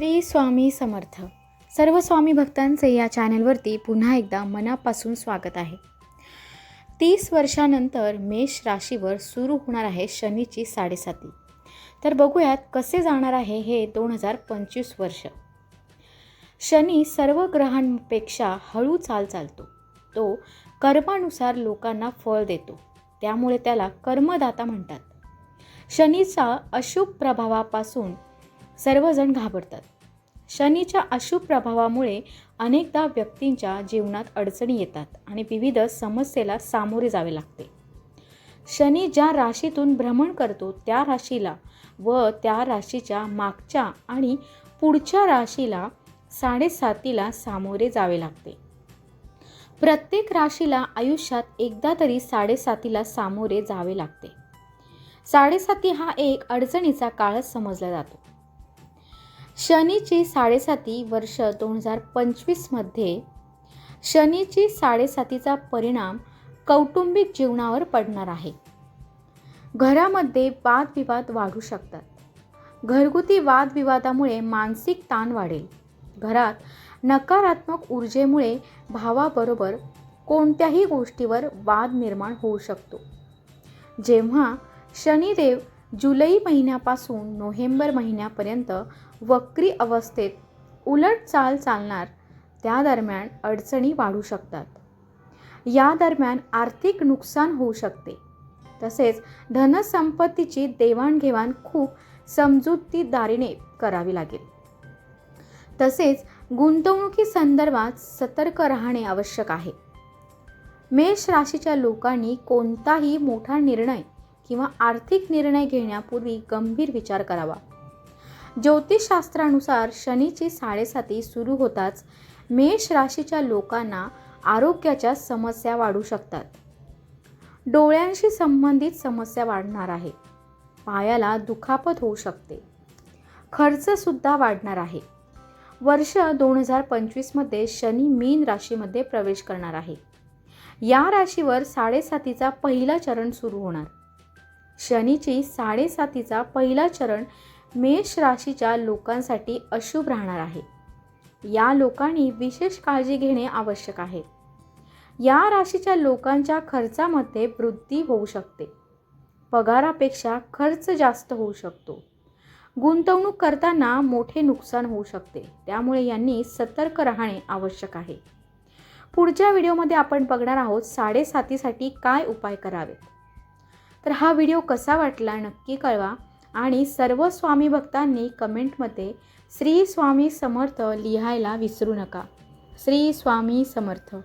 श्री स्वामी समर्थ. सर्व स्वामी भक्तांचे या चॅनलवरती पुन्हा एकदा मनापासून स्वागत आहे. तीस वर्षानंतर मेष राशीवर सुरू होणार आहे शनीची साडेसाती. तर बघूयात कसे जाणार आहे हे दोन हजार पंचवीस वर्ष. शनी सर्व ग्रहांपेक्षा हळू चाल चालतो. तो कर्मानुसार लोकांना फळ देतो. त्यामुळे त्याला कर्मदाता म्हणतात. शनीचा अशुभ प्रभावापासून सर्वजण घाबरतात. शनीच्या अशुभ प्रभावामुळे अनेकदा व्यक्तींच्या जीवनात अडचणी येतात आणि विविध समस्येला सामोरे जावे लागते. शनी ज्या राशीतून भ्रमण करतो त्या राशीला व त्या राशीच्या मागच्या आणि पुढच्या राशीला साडेसातीला सामोरे जावे लागते. प्रत्येक राशीला आयुष्यात एकदा तरी साडेसातीला सामोरे जावे लागते. साडेसाती हा एक अडचणीचा काळच समजला जातो. शनीची साडेसाती वर्ष दोन हजार पंचवीसमध्ये शनीची साडेसातीचा परिणाम कौटुंबिक जीवनावर पडणार आहे. घरामध्ये वादविवाद वाढू शकतात. घरगुती वादविवादामुळे मानसिक ताण वाढेल. घरात नकारात्मक ऊर्जेमुळे भावाबरोबर कोणत्याही गोष्टीवर वाद निर्माण होऊ शकतो. जेव्हा शनिदेव जुलै महिन्यापासून नोव्हेंबर महिन्यापर्यंत वक्री अवस्थेत उलट चाल चालणार त्या दरम्यान अडचणी वाढू शकतात. या दरम्यान आर्थिक नुकसान होऊ शकते. तसेच धनसंपत्तीची देवाणघेवाण खूप समजूतदारीने करावी लागेल. तसेच गुंतवणुकी संदर्भात सतर्क राहणे आवश्यक आहे. मेष राशीच्या लोकांनी कोणताही मोठा निर्णय किंवा आर्थिक निर्णय घेण्यापूर्वी गंभीर विचार करावा. ज्योतिषशास्त्रानुसार शनीची साडेसाती सुरू होताच मेष राशीच्या लोकांना आरोग्याच्या समस्या वाढू शकतात. डोळ्यांशी संबंधित समस्या वाढणार आहे. पायाला दुखापत होऊ शकते. खर्चसुद्धा वाढणार आहे. वर्ष दोन हजार पंचवीसमध्ये शनी मीन राशीमध्ये प्रवेश करणार आहे. या राशीवर साडेसातीचा पहिला चरण सुरू होणार. शनीची साडेसातीचा पहिला चरण मेष राशीच्या लोकांसाठी अशुभ राहणार आहे. या लोकांनी विशेष काळजी घेणे आवश्यक आहे. या राशीच्या लोकांच्या खर्चामध्ये वृद्धी होऊ शकते. पगारापेक्षा खर्च जास्त होऊ शकतो. गुंतवणूक करताना मोठे नुकसान होऊ शकते. त्यामुळे यांनी सतर्क राहणे आवश्यक आहे. पुढच्या व्हिडिओमध्ये आपण बघणार आहोत साडेसातीसाठी काय उपाय करावेत. तर हा व्हिडिओ कसा वाटला नक्की कळवा. आणि सर्व स्वामी भक्तांनी कमेंटमध्ये श्री स्वामी समर्थ लिहायला विसरू नका. श्री स्वामी समर्थ.